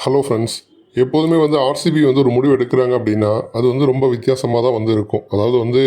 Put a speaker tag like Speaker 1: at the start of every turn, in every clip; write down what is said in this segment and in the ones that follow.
Speaker 1: Hello friends எப்போதுமே வந்து RCB வந்து ஒரு முடிவு எடுக்கிறாங்க அப்படின்னா அது வந்து ரொம்ப வித்தியாசமாக தான் வந்து இருக்கும் அதாவது வந்து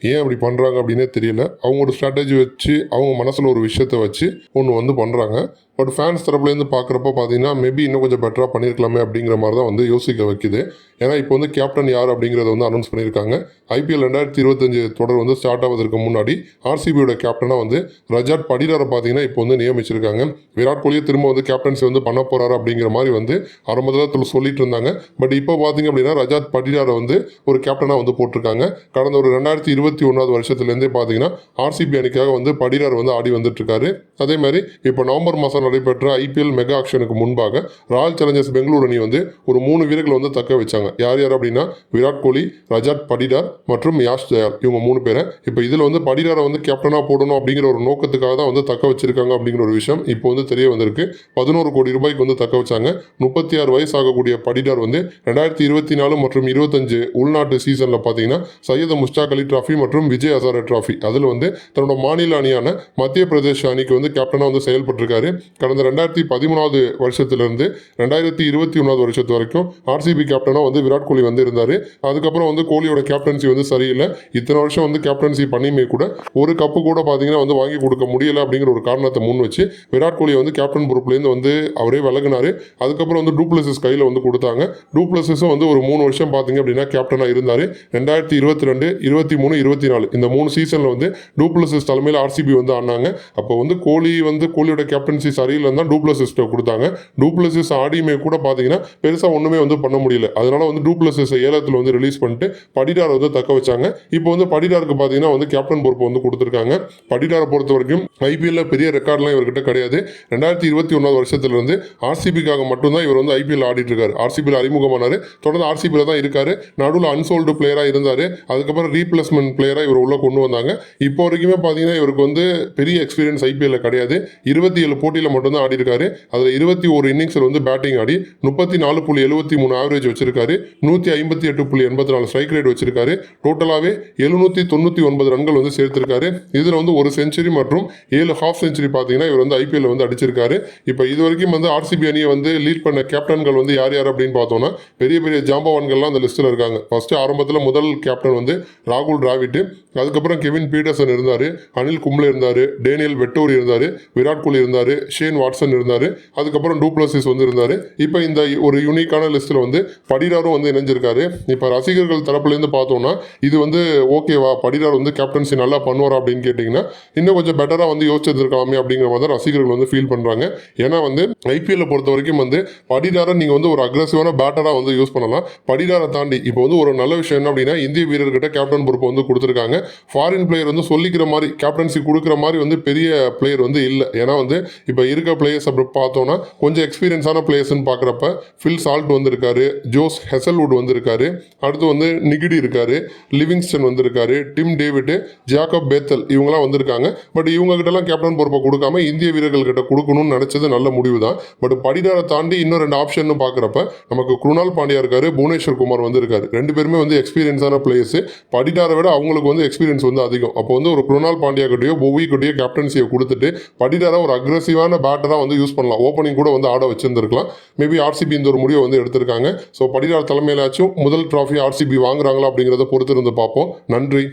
Speaker 1: ஏன் அப்படி பண்ணுறாங்க அப்படின்னே தெரியல. அவங்க ஒரு ஸ்ட்ராட்டஜி வச்சு அவங்க மனசில் ஒரு விஷயத்தை வச்சு ஒன்று வந்து பண்ணுறாங்க பட் ஃபேன்ஸ் தரப்புலேருந்து பார்க்குறப்ப பார்த்தீங்கன்னா மேபி இன்னும் கொஞ்சம் பெட்டராக பண்ணியிருக்கலாமே அப்படிங்கிற மாதிரி தான் வந்து யோசிக்க வைக்குது. ஏன்னா இப்போ வந்து கேப்டன் யார் அப்படிங்கிறத வந்து அனௌன்ஸ் பண்ணியிருக்காங்க. ஐபிஎல் ரெண்டாயிரத்தி இருபத்தஞ்சு தொடர் வந்து ஸ்டார்ட் ஆவதற்கு முன்னாடி ஆர்சிபியோட கேப்டனாக வந்து ரஜாட் படிடாரை பார்த்தீங்கன்னா இப்போ வந்து நியமிச்சிருக்காங்க. விராட் கோலியை திரும்ப வந்து கேப்டன்சி வந்து பண்ண போகிறாரு அப்படிங்கிற மாதிரி வந்து ஆரம்பத்தில் சொல்லிட்டு இருந்தாங்க. பட் இப்போ பார்த்தீங்க அப்படின்னா ரஜாத் படிடாரை வந்து ஒரு கேப்டனாக வந்து போட்டிருக்காங்க. கடந்த ஒரு ரெண்டாயிரத்தி இருபத்தி ஒன்றாவது வருஷத்துலேருந்தே பார்த்தீங்கன்னா ஆர்சிபி அணிக்காக வந்து படிடார் வந்து ஆடி வந்துட்டு இருக்காரு. அதே மாதிரி இப்போ நவம்பர் மாதம் நடைபெற்ற ஐபிஎல் மெகா ஆக்ஷனுக்கு முன்பாக ராயல் சேலஞ்சர்ஸ் பெங்களூர் அணி வந்து ஒரு மூணு வீரர்களை வந்து தக்க வச்சாங்க. யார் யார் அப்படின்னா விராட் கோலி ரஜாத் படிடார் மற்றும் யாஷ் தயார் இவங்க மூணு பேரை இப்போ இதில் வந்து படிடாரை வந்து கேப்டனாக போடணும் அப்படிங்கிற ஒரு நோக்கத்துக்காக தான் வந்து தக்க வச்சிருக்காங்க அப்படிங்கிற ஒரு விஷயம் இப்போ வந்து தெரிய வந்திருக்கு. பதினோரு கோடி ரூபாய்க்கு வந்து தக்க வச்சாங்க. முப்பத்தி ஆறு வயசு ஆகக்கூடிய படிடார் வந்து ரெண்டாயிரத்தி இருபத்தி நாலு மற்றும் இருபத்தஞ்சு உள்நாட்டு சீசனில் பார்த்தீங்கன்னா சையது முஸ்டாக் அலி ட்ராஃபி மற்றும் விஜய் ஹசாரே ட்ராஃபி அதில் வந்து தன்னோட மாநில அணியான மத்திய பிரதேஷ் அணிக்கு வந்து கேப்டனாக வந்து செயல்பட்டிருக்காரு. கடந்த ரெண்டாயிரத்தி பதிமூணாவது வருஷத்துலேருந்து ரெண்டாயிரத்தி இருபத்தி ஒன்றாவது வருஷத்து வரைக்கும் ஆர்சிபி கேப்டனாக வந்து விராட் கோலி வந்து இருந்தார். அதுக்கப்புறம் வந்து கோலியோட கேப்டன்சி வந்து சரியில்லை. இத்தனை வருஷம் வந்து கேப்டன்சி பண்ணியுமே கூட ஒரு கப்பு கூட பார்த்தீங்கன்னா வந்து வாங்கி கொடுக்க முடியலை அப்படிங்கிற ஒரு காரணத்தை முன் வச்சு விராட் கோலி வந்து கேப்டன் பொறுப்புலேருந்து வந்து அவரே விலகினார். அதுக்கப்புறம் வந்து டூப்ளசிஸ் கையில் வந்து கொடுத்தாங்க. டூப்ளசிஸும் வந்து ஒரு மூணு வருஷம் பார்த்தீங்க அப்படின்னா கேப்டனாக இருந்தார். ரெண்டாயிரத்தி இருபத்தி ரெண்டு இருபத்தி மூணு இருபத்தி நாலு இந்த மூணு சீசனில் வந்து டூப்ளசிஸ் தலைமையில் ஆர்சிபி வந்து ஆனாங்க. அப்போ வந்து கோலி வந்து கோலியோட கேப்டன்சி சரியில்லைன்னு தான் டூப்ளசிஸ்ட்டை கொடுத்தாங்க. டூப்ளசிஸ் ஆடியுமே கூட பார்த்தீங்கன்னா பெருசாக ஒன்றுமே வந்து பண்ண முடியல. அதனால வந்து டூப்ளசிஸை ஏலத்தில் வந்து ரிலீஸ் பண்ணிட்டு படிடாரை வந்து தக்க வச்சாங்க. இப்போ வந்து படிடாருக்கு பார்த்தீங்கன்னா வந்து கேப்டன் பொறுப்பு வந்து கொடுத்துருக்காங்க. படிடாரை பொறுத்த வரைக்கும் ஐபிஎல்ல பெரிய ரெக்கார்ட்லாம் இவர்கிட்ட கிடையாது. ரெண்டாயிரத்தி இருபத்தி ஒன்றாவது வருஷத்துலேருந்து ஆர்சிபிக்காக மட்டும்தான் இவர் வந்து ஐபிஎல் ஆடிட்டு இருக்காரு ஆர்சிபியில் அறிமுகமானார். தொடர்ந்து ஆர்சிபியில் தான் இருக்கார். நடுவில் அன்சோல்டு பிளேயராக இருந்தார். அதுக்கப்புறம் ரீப்ளேஸ்மெண்ட் பிளேயராக இவர் உள்ளே கொண்டு வந்தாங்க. இப்போ வரைக்குமே பார்த்தீங்கன்னா இவருக்கு வந்து பெரிய எக்ஸ்பீரியன்ஸ் ஐபிஎல்ல கிடையாது. இருபத்தி ஏழு போட்டியில் மட்டும்தான் ஆடி இருக்காரு அதில் இருபத்தி ஒரு இன்னிங்ஸில் வந்து பேட்டிங் ஆடி முப்பத்தி நாலு புள்ளி எழுபத்தி மூணு ஆவரேஜ் வச்சிருக்காரு. நூற்றி ஐம்பத்தி எட்டு புள்ளி எண்பத்தி நாலு ஸ்ட்ரைக் ரேட் வச்சிருக்காரு. டோட்டலாகவே எழுநூற்றி தொண்ணூற்றி ஒன்பது ரன்கள் வந்து சேர்த்திருக்காரு. இதில் வந்து ஒரு செஞ்சுரி மற்றும் ஏழு ஹாஃப் செஞ்சுரி பார்த்தீங்கன்னா இவர் வந்து ஐபிஎல் வந்து அடிச்சிருக்காரு. இப்போ இது வரைக்கும் வந்து ஆர்சிபி அணியை வந்து லீட் பண்ண கேப்டன்கள் வந்து யார் யார் அப்படின்னு பார்த்தோம்னா பெரிய பெரிய ஜாம்பவான்கள்லாம் அந்த லிஸ்ட்டில் இருக்காங்க. ஃபர்ஸ்ட் ஆரம்பத்தில் முதல் கேப்டன் வந்து ராகுல் டிராவிட் அதுக்கப்புறம் கெவின் பீட்டர்சன் இருந்தார் அனில் கும்ளே இருந்தார் டேனியல் வெட்டோரி இருந்தார் விராட் கோலி இருந்தார் ஷேன் வாட்சன் இருந்தார். அதுக்கப்புறம் டூப்ளசிஸ் வந்து இருந்தார். இப்போ இந்த ஒரு யூனிக்கான லிஸ்ட்டில் வந்து படிடாரும் வந்து இணைஞ்சிருக்காரு. இப்போ ரசிகர்கள் தரப்புலேருந்து பார்த்தோம்னா இது வந்து ஓகேவா படிடார் வந்து கேப்டன்சி நல்லா பண்ணுவாரா அப்படின்னு கேட்டிங்கன்னா இன்னும் கொஞ்சம் பெட்டராக வந்து யோசிச்சிருக்கலாமே அப்படிங்கிற மாதிரி தான் ரசிகர்கள் வந்து ஃபீல் பண்ணுறாங்க ஏன்னா வந்து ஐபிஎல்லை பொறுத்த வரைக்கும் வந்து படிடாரை நீங்கள் வந்து ஒரு அக்ரஸிவான பேட்டராக வந்து யூஸ் பண்ணலாம். படிடாரை தாண்டி இப்போ வந்து ஒரு நல்ல விஷயம் என்ன அப்படின்னா இந்திய வீரர்கிட்ட கேப்டன் பொறுப்பு வந்து கொடுத்துருக்காங்க. ஃபாரின் பிளேயர் வந்து சொல்லிக்கிற மாதிரி கேப்டன்சி கொடுக்குற மாதிரி வந்து பெரிய பிளேயர் வந்து இல்லை. ஏன்னா வந்து இப்போ இருக்க பிளேயர்ஸ் அப்படி பார்த்தோன்னா கொஞ்சம் எக்ஸ்பீரியன்ஸான பிளேயர்ஸ்னு பார்க்குறப்ப ஃபில் சால்ட் வந்திருக்காரு ஜோஸ் ஹெசல்வுட் வந்திருக்காரு அடுத்து வந்து நிகிடி இருக்காரு லிவிங்ஸ்டன் வந்திருக்காரு டிம் டேவிட் ஜாக்கப் பேத்தல் இவங்களாம் வந்திருக்காங்க. பட் இவங்க கிட்டலாம் கேப்டன் பொறுப்பை கொடுக்காம இந்திய வீரர்கள் கிட்ட கொடுக்கணும்னு நினச்சது நல்ல முடிவு தான் பட் படிடாரை தாண்டி இன்னும் ரெண்டு ஆப்ஷன் பார்க்குறப்ப நமக்கு குருணால் பாண்டியா இருக்காரு புவனேஸ்வர் குமார் வந்திருக்காரு. ரெண்டு பேருமே வந்து எக்ஸ்பீரியன்ஸான பிளேயர்ஸ் படிடாரை விட அவங்களுக்கு வந்து எக்ஸ்பீரியன்ஸ் வந்து அதிகம். அப்போ வந்து ஒரு குருணால் பாண்டியா கிட்டயோ பொவி கிட்டயோ கேப்டன்சியை கொடுத்துட்டு படிடாரை ஒரு அக்ரஸிவான பேட்டராக வந்து யூஸ் பண்ணலாம். ஓப்பனிங் கூட வந்து ஆட வச்சிருந்திருக்கலாம். மேபி ஆர்சிபி இந்த ஒரு முடிவை வந்து எடுத்திருக்காங்க. ஸோ படிடார் தலைமையிலாச்சும் முதல் ட்ராஃபி ஆர்சிபி வாங்குறாங்களா அப்படிங்கிறத பொறுத்து இருந்து பார்ப்போம். நன்றி.